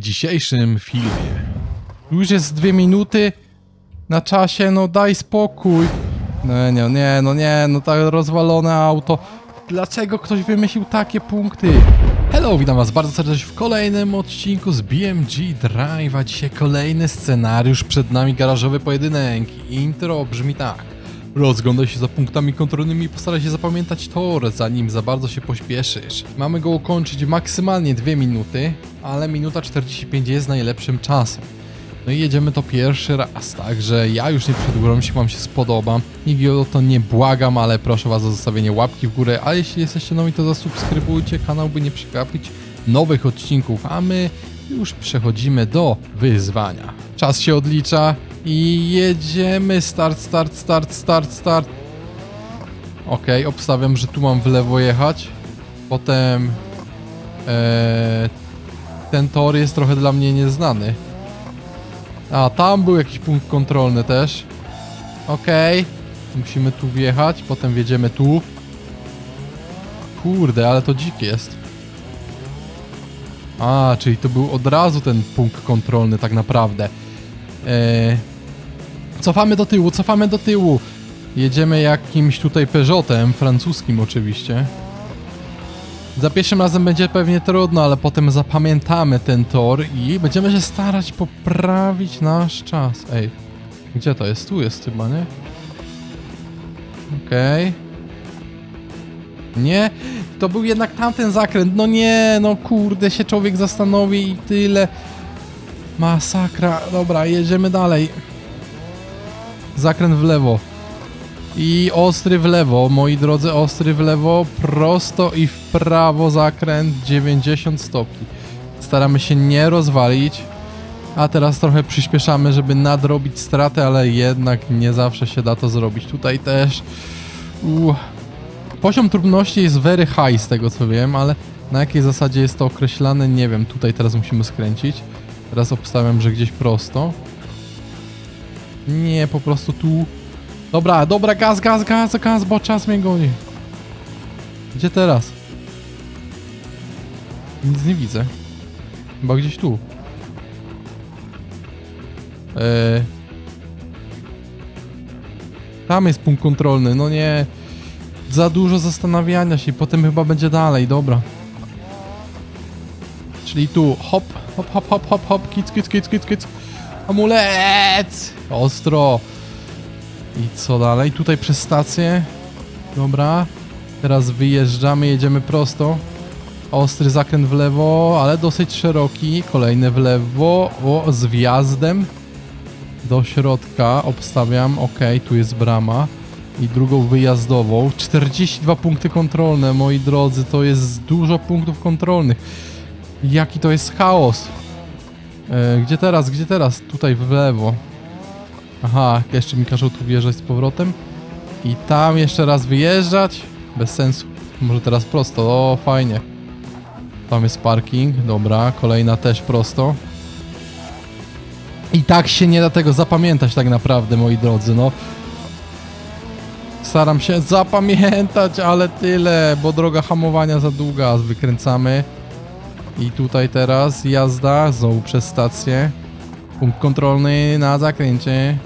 dzisiejszym filmie. Już jest dwie minuty na czasie, no daj spokój. No nie, nie, no nie, no tak rozwalone auto. Dlaczego ktoś wymyślił takie punkty? Hello, witam was bardzo serdecznie w kolejnym odcinku z BMG Drive, a dzisiaj kolejny scenariusz, przed nami garażowy pojedynek. Intro brzmi tak. Rozglądaj się za punktami kontrolnymi i postaraj się zapamiętać tor, zanim za bardzo się pośpieszysz. Mamy go ukończyć maksymalnie 2 minuty, ale minuta 45 jest najlepszym czasem. No i jedziemy to pierwszy raz, także ja już nie przedłużam, jeśli wam się spodoba. Nigdy o to nie błagam, ale proszę was o zostawienie łapki w górę, a jeśli jesteście nowi, to zasubskrybujcie kanał, by nie przegapić nowych odcinków, a my już przechodzimy do wyzwania. Czas się odlicza i jedziemy, start, start, start, start, start. Okej, obstawiam, że tu mam w lewo jechać, potem... Eee, ten tor jest trochę dla mnie nieznany. A, tam był jakiś punkt kontrolny też. Okej. Musimy tu wjechać, potem wjedziemy tu. Kurde, ale to dzik jest. A, czyli to był od razu ten punkt kontrolny tak naprawdę. Eee, cofamy do tyłu, cofamy do tyłu. Jedziemy jakimś tutaj Peugeotem, francuskim oczywiście. Za pierwszym razem będzie pewnie trudno, ale potem zapamiętamy ten tor i będziemy się starać poprawić nasz czas. Ej, gdzie to jest? Tu jest chyba, nie? Okej. Nie, to był jednak tamten zakręt. No nie, no kurde, się człowiek zastanowi i tyle. Masakra. Dobra, jedziemy dalej. Zakręt w lewo. I ostry w lewo, moi drodzy, ostry w lewo, prosto i w prawo zakręt 90 stopni. Staramy się nie rozwalić, a teraz trochę przyspieszamy, żeby nadrobić stratę, ale jednak nie zawsze się da to zrobić. Tutaj też... Poziom trudności jest very high z tego co wiem, ale na jakiej zasadzie jest to określane, nie wiem. Tutaj teraz musimy skręcić. Teraz obstawiam, że gdzieś prosto. Nie, po prostu tu Dobra, dobra, gaz, gaz, gaz, gaz, bo czas mnie goni. Gdzie teraz? Nic nie widzę. Chyba gdzieś tu. Eee... Tam jest punkt kontrolny, no nie. Za dużo zastanawiania się, potem chyba będzie dalej, dobra. Czyli tu, hop, hop, hop, hop, hop, hop, kic, kic, kic, kic, kic. Amulet! Ostro. I co dalej? Tutaj przez stację. Dobra. Teraz wyjeżdżamy, jedziemy prosto. Ostry zakręt w lewo, ale dosyć szeroki. Kolejny w lewo. O, z wjazdem do środka. Obstawiam. Ok, tu jest brama. I drugą wyjazdową. 42 punkty kontrolne, moi drodzy. To jest dużo punktów kontrolnych. Jaki to jest chaos. E, gdzie teraz? Gdzie teraz? Tutaj w lewo. Aha, jeszcze mi każą tu wjeżdżać z powrotem. I tam jeszcze raz wyjeżdżać. Bez sensu. Może teraz prosto. O, fajnie. Tam jest parking. Dobra, kolejna też prosto. I tak się nie da tego zapamiętać tak naprawdę, moi drodzy, no. Staram się zapamiętać, ale tyle, bo droga hamowania za długa. Wykręcamy. I tutaj teraz jazda, znowu przez stację. Punkt kontrolny na zakręcie.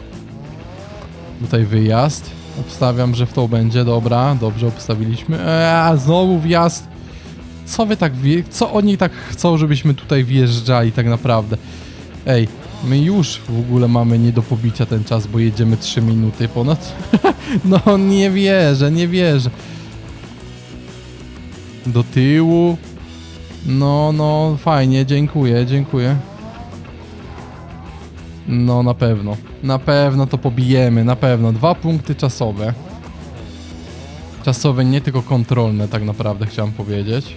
Tutaj wyjazd. Obstawiam, że w to będzie. Dobra, dobrze obstawiliśmy. Eee, znowu wjazd. Co wy tak wie... Co oni tak chcą, żebyśmy tutaj wjeżdżali tak naprawdę? Ej, my już w ogóle mamy nie do pobicia ten czas, bo jedziemy 3 minuty ponad. no nie wierzę, nie wierzę. Do tyłu. No, no, fajnie, dziękuję, dziękuję. No na pewno. Na pewno to pobijemy, na pewno. Dwa punkty czasowe. Czasowe, nie tylko kontrolne tak naprawdę chciałem powiedzieć.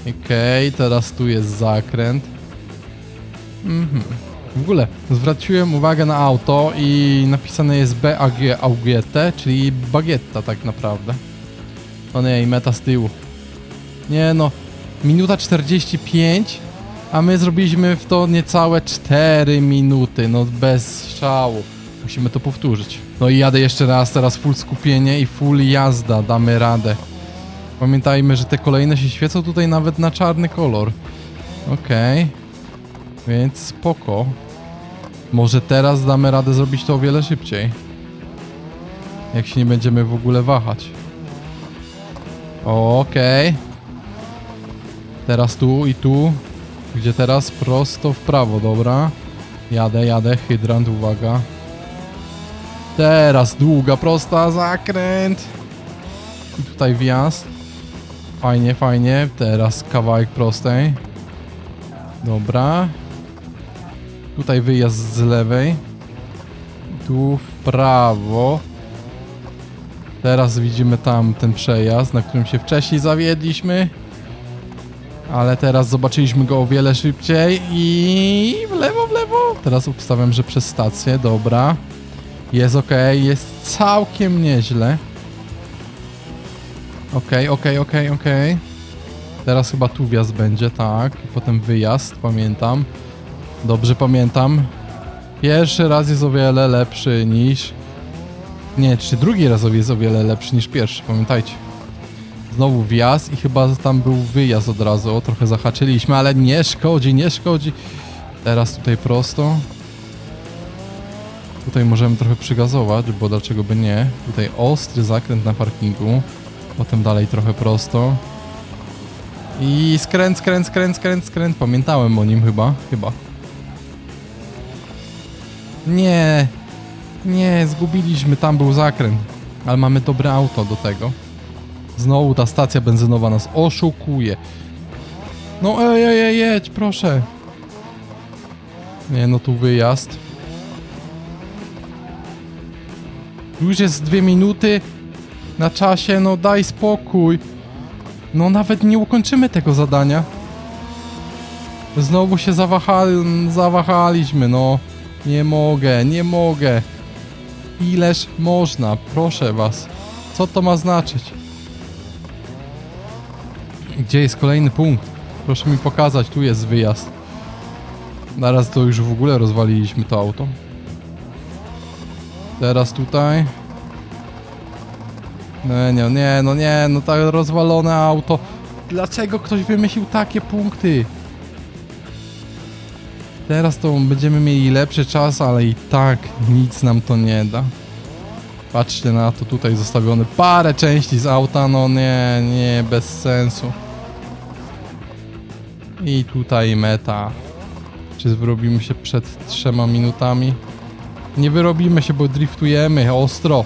Okej, okay, teraz tu jest zakręt. Mhm. W ogóle zwróciłem uwagę na auto i napisane jest BAG Augiete, czyli bagietta tak naprawdę. O nie, i meta z tyłu. Nie no, minuta 45 a my zrobiliśmy w to niecałe 4 minuty, no bez szału. Musimy to powtórzyć. No i jadę jeszcze raz, teraz full skupienie i full jazda, damy radę. Pamiętajmy, że te kolejne się świecą tutaj nawet na czarny kolor. Okej. Okay. Więc spoko. Może teraz damy radę zrobić to o wiele szybciej. Jak się nie będziemy w ogóle wahać. Okej. Teraz tu i tu. Gdzie teraz? Prosto w prawo, dobra. Jadę, jadę. Hydrant, uwaga. Teraz długa, prosta, zakręt. I tutaj wjazd. Fajnie, fajnie. Teraz kawałek prostej. Dobra. Tutaj wyjazd z lewej. Tu w prawo. Teraz widzimy tam ten przejazd, na którym się wcześniej zawiedliśmy. Ale teraz zobaczyliśmy go o wiele szybciej i w lewo, w lewo. Teraz obstawiam, że przez stację, dobra. Jest ok, jest całkiem nieźle. Okej, okej, okej, okej. Teraz chyba tu wjazd będzie, tak. I potem wyjazd, pamiętam. Dobrze pamiętam. Pierwszy raz jest o wiele lepszy niż... Nie, czy drugi raz jest o wiele lepszy niż pierwszy, pamiętajcie. Znowu wjazd i chyba tam był wyjazd od razu. O, trochę zahaczyliśmy, ale nie szkodzi, nie szkodzi. Teraz tutaj prosto. Tutaj możemy trochę przygazować, bo dlaczego by nie. Tutaj ostry zakręt na parkingu. Potem dalej trochę prosto. I skręt, skręt, skręt, skręt, skręt. Pamiętałem o nim chyba, chyba. Nie, nie, zgubiliśmy, tam był zakręt. Ale mamy dobre auto do tego. Znowu ta stacja benzynowa nas oszukuje. No ej, ej, ej, jedź, proszę. Nie, no tu wyjazd. Już jest dwie minuty na czasie, no daj spokój. No nawet nie ukończymy tego zadania. Znowu się zawahali, zawahaliśmy, no. Nie mogę, nie mogę. Ileż można, proszę was. Co to ma znaczyć? Gdzie jest kolejny punkt? Proszę mi pokazać, tu jest wyjazd. Naraz to już w ogóle rozwaliliśmy to auto. Teraz tutaj. No nie, nie, no nie, no tak rozwalone auto. Dlaczego ktoś wymyślił takie punkty? Teraz to będziemy mieli lepszy czas, ale i tak nic nam to nie da. Patrzcie na to, tutaj zostawione parę części z auta, no nie, nie, bez sensu. I tutaj meta. Czy wyrobimy się przed trzema minutami? Nie wyrobimy się, bo driftujemy ostro.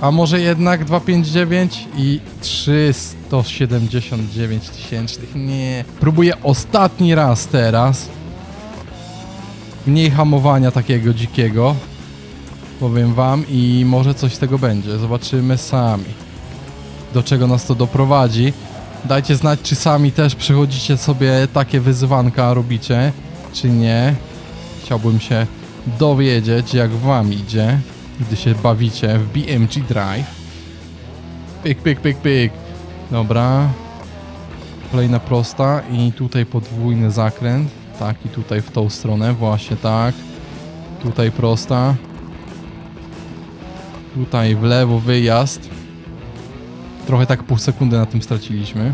A może jednak 259 i 379 tysięcznych? Nie. Próbuję ostatni raz teraz. Mniej hamowania takiego dzikiego. Powiem wam i może coś z tego będzie. Zobaczymy sami. Do czego nas to doprowadzi. Dajcie znać, czy sami też przychodzicie sobie takie wyzwanka robicie, czy nie. Chciałbym się dowiedzieć, jak wam idzie, gdy się bawicie w BMG Drive. Pyk, pyk, pyk, pyk. Dobra. Kolejna prosta i tutaj podwójny zakręt. Tak, i tutaj w tą stronę, właśnie tak. Tutaj prosta. Tutaj w lewo wyjazd. Trochę tak pół sekundy na tym straciliśmy.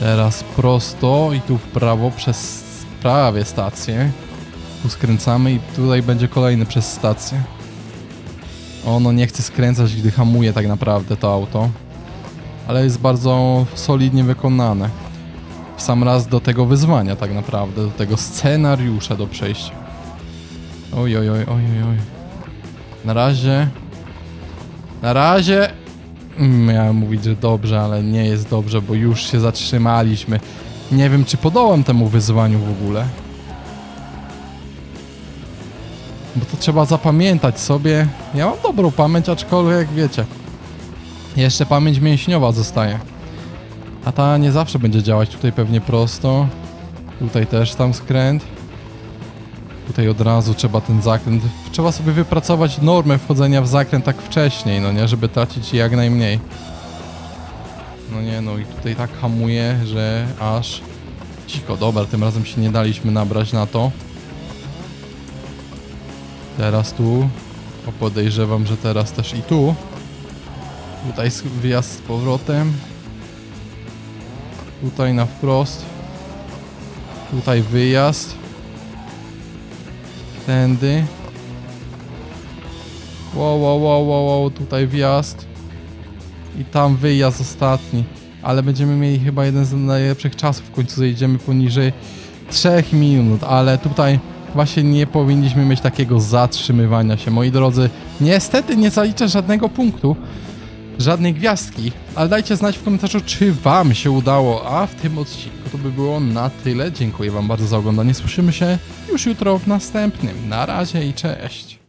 Teraz prosto i tu w prawo przez prawie stację. Tu skręcamy i tutaj będzie kolejny przez stację. Ono nie chce skręcać, gdy hamuje tak naprawdę to auto. Ale jest bardzo solidnie wykonane. W sam raz do tego wyzwania tak naprawdę, do tego scenariusza do przejścia. Oj, oj, oj, oj, oj. Na razie... Na razie... Miałem mówić, że dobrze, ale nie jest dobrze, bo już się zatrzymaliśmy. Nie wiem, czy podołam temu wyzwaniu w ogóle. Bo to trzeba zapamiętać sobie. Ja mam dobrą pamięć, aczkolwiek wiecie. Jeszcze pamięć mięśniowa zostaje. A ta nie zawsze będzie działać. Tutaj pewnie prosto. Tutaj też tam skręt. Tutaj od razu trzeba ten zakręt. Trzeba sobie wypracować normę wchodzenia w zakręt tak wcześniej, no nie, żeby tracić jak najmniej. No nie, no i tutaj tak hamuje, że aż. Cicho, dobra, tym razem się nie daliśmy nabrać na to. Teraz tu. O, podejrzewam, że teraz też i tu. Tutaj wyjazd z powrotem. Tutaj na wprost. Tutaj wyjazd. Tędy. Wow, wow, wow, wow, wow, tutaj wjazd. I tam wyjazd ostatni. Ale będziemy mieli chyba jeden z najlepszych czasów. W końcu zejdziemy poniżej 3 minut, ale tutaj właśnie nie powinniśmy mieć takiego zatrzymywania się. Moi drodzy, niestety nie zaliczę żadnego punktu, żadnej gwiazdki, ale dajcie znać w komentarzu, czy wam się udało, a w tym odcinku to by było na tyle. Dziękuję wam bardzo za oglądanie. Słyszymy się już jutro w następnym. Na razie i cześć.